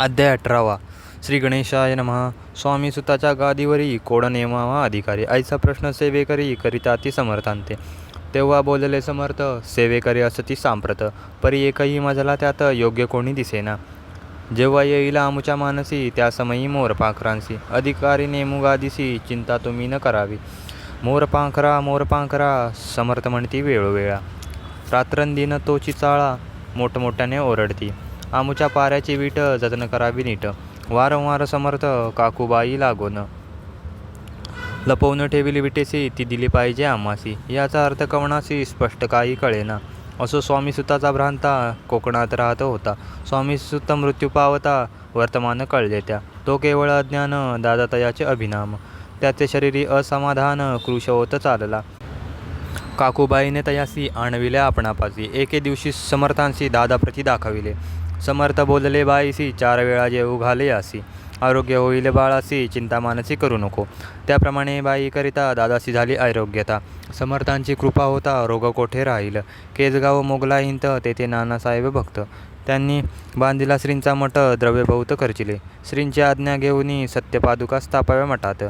अध्याय अठरावा. श्री गणेशाय नमहा स्वामी सुताच्या गादीवरी कोड नेमावा अधिकारी. आईचा प्रश्न सेवेकरी करिता ती समर्थांते. तेव्हा बोलले समर्थ सेवेकरी असती सांप्रत. परी एकही मजला त्यात योग्य कोणी दिसेना. जेव्हा येईल आमुच्या मानसी त्या समयी मोरपाखरांसी अधिकारी नेमू गादीसी चिंता तुम्ही न करावी. मोरपांखरा मोरपांखरा समर्थ म्हणती वेळोवेळा. रात्रंदिन तोची चाळा मोठमोठ्याने ओरडती. आमुच्या पाऱ्याची वीट जतन करावी नीट. वारंवार समर्थ काकूबाई लागोन. लपवून ठेवली विटेसी ती दिली पाहिजे आम्हासी. याचा अर्थ कवणासी स्पष्ट काही कळेना. असो स्वामी सुताचा भ्रांता कोकणात राहत होता. स्वामी सुत मृत्यू पावता वर्तमान कळले त्या. तो केवळ अज्ञान दादातयाचे अभिनाम. त्याचे शरीरी असमाधान कृश होत चालला. काकूबाईने तयासी आणविल्या आपणापासी. एके दिवशी समर्थांशी दादाप्रती दाखविले. समर्थ बोलले बाईसी चार वेळा जेऊ घाले आसी आरोग्य होईल बाळासी चिंता मानसी करू नको त्याप्रमाणे बाईकरिता दादासी झाली आरोग्यता समर्थांची कृपा होता रोग कोठे राहील केजगाव मोगला हिंत तेथे नानासाहेब भक्त त्यांनी बांधिला श्रींचा मठ द्रव्यभौत खर्चिले श्रींची आज्ञा घेऊन सत्यपादुका स्थापाव्या मठात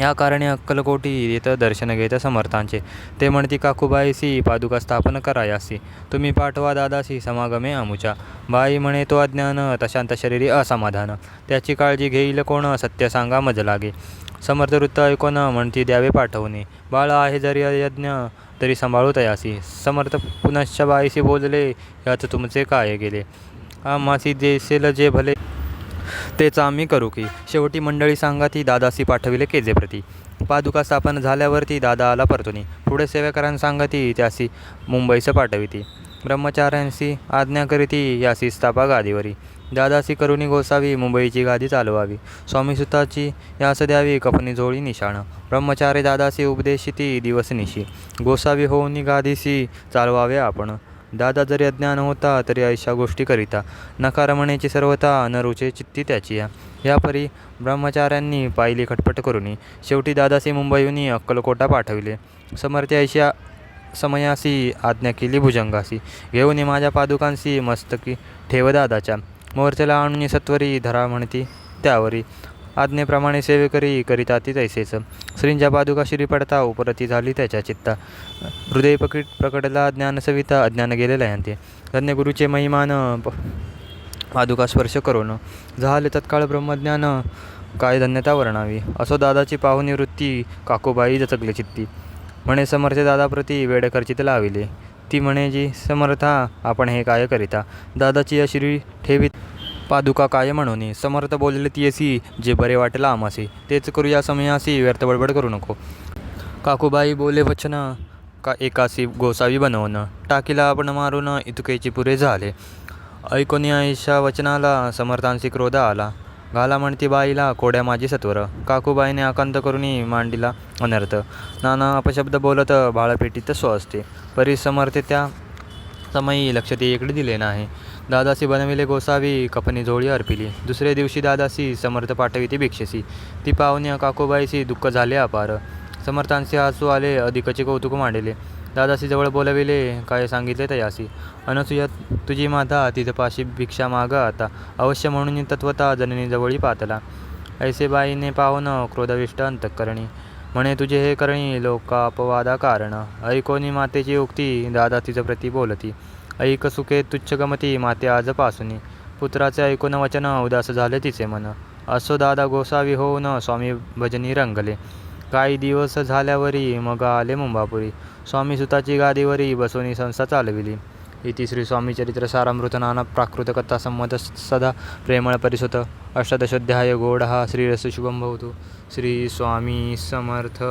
या कारणे अक्कलकोटी येतं दर्शन घेत समर्थांचे. ते म्हणती काकूबाईसी पादुका स्थापन करायासी तुम्ही पाठवा दादासी समागमे आमुच्या. बाई म्हणे तो अज्ञान तशांत शरीरी असमाधान. त्याची काळजी घेईल कोण सत्य सांगा मज लागे. समर्थ वृत्त ऐकून म्हणती द्यावे पाठवणे. बाळ आहे जरी यज्ञ तरी सांभाळू तयासी समर्थ पुनश्च बाईशी बोलले यात तुमचे काय गेले? आम्हासी देसेल जे भले तेच आम्ही करू की. शेवटी मंडळी सांगा ती दादासी पाठविले केजेप्रती पादुका स्थापन झाल्यावरती दादा आला परतुनी. पुढे सेवेकरांना सांगा ती त्यासी मुंबईचं पाठविती ब्रह्मचाऱ्यांशी आज्ञा करीती यासी स्थापा गादीवरी. दादासी करुणी गोसावी मुंबईची गादी चालवावी. स्वामीसुताची यास द्यावी कपनी झोळी निशाण. ब्रह्मचारी दादासी उपदेशिती दिवस निशी. गोसावी होऊनी गादीसी चालवावे आपण. दादा जरी अज्ञान होता तरी ऐशा गोष्टी करिता नकार म्हणायची सर्वता न रुचे चित्ती त्याची या यापरी ब्रह्मचार्यांनी पाहिली खटपट करून. शेवटी दादासी मुंबईहून अक्कलकोटा पाठविले. समर्थ ऐशा समयासी आज्ञा केली भुजंगासी. घेऊन ये माझ्या पादुकांशी मस्तकी ठेव दादाच्या. मोर्चेला आणून सत्वरी धरा म्हणती त्यावरी. आज्ञेप्रमाणे सेवेकरी करिता ती तैसेच. श्रींच्या पादुका श्री पडता उपरती झाली त्याच्या चित्ता. हृदय पकीट प्रकटला ज्ञानसविता अज्ञान गेलेला यांते धन्य गुरुचे महिमान प- पादुका स्पर्श करून झाले तत्काळ ब्रह्मज्ञान काय धन्यता वर्णावी असो दादाची पाहुणी वृत्ती जचकले चित्ती. म्हणे समर्थ दादाप्रती वेळ लाविले. ती म्हणे जी समर्था आपण हे काय करिता दादाची या ठेवीत पादुका काय म्हणून? समर्थ बोलले तियसी जे बरे वाटेल आमासी तेच करू या समयासी व्यर्थ बडबड करू नको. काकूबाई बोले वचन. का एकासी गोसावी बनवणं टाकीला आपण मारून इतकेचे पुरे झाले. ऐकोनी आईशा वचनाला समर्थांशी क्रोध आला. घाला म्हणती बाईला कोड्या माझी सत्वर. काकूबाईने आकांत करून मांडीला अनर्थ. नाना अपशब्द बोलत बाळपेटीत स्व असते. परी समर्थ त्या समयी लक्ष ते इकडे दिले नाही. दादासी बनविले गोसावी कपनी झोळी अर्पिली. दुसऱ्या दिवशी दादासी समर्थ पाठविते भिक्षसी. ती पाहुण्या काकूबाईशी दुःख झाले अपार. समर्थांचे हसू आले अधिकचे कौतुक मांडले. दादासी जवळ बोलविले काय सांगितले तयासी? अनसुया तुझी माता तिथे पाशी भिक्षा मागा आता. अवश्य म्हणून तत्वता जननी जवळी पातला. ऐसे बाईने पाहून क्रोधविष्ट अंतकरणी. म्हणे तुझे हे करणी लोकापवादा कारण ऐकोनी मातेची उक्ती दादा तिचं प्रती बोलती. ऐक सुखे तुच्छ गमती माते आजपासून. पुत्राचे ऐकून वचन उदास झाले तिचे मन. असो दादा गोसावी होऊन स्वामी भजनी रंगले. काही दिवस झाल्यावरी मग आले मुंबापुरी. स्वामी सुताची गादीवरी बसवणी संस्था चालविली. इति श्री स्वामी चरित्र सारामृत नाना प्राकृत कथा संमत सदा प्रेमळ परिसुत. अष्टादशोध्याय गोड हा श्रीरस शुभम भवतु. श्री स्वामी समर्थ.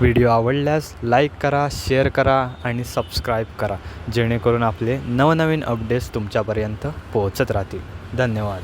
व्हिडिओ आवडल्यास लाईक करा शेअर करा आणि सबस्क्राईब करा जेणेकरून आपले नवनवीन अपडेट्स तुमच्यापर्यंत पोहोचत राहतील. धन्यवाद.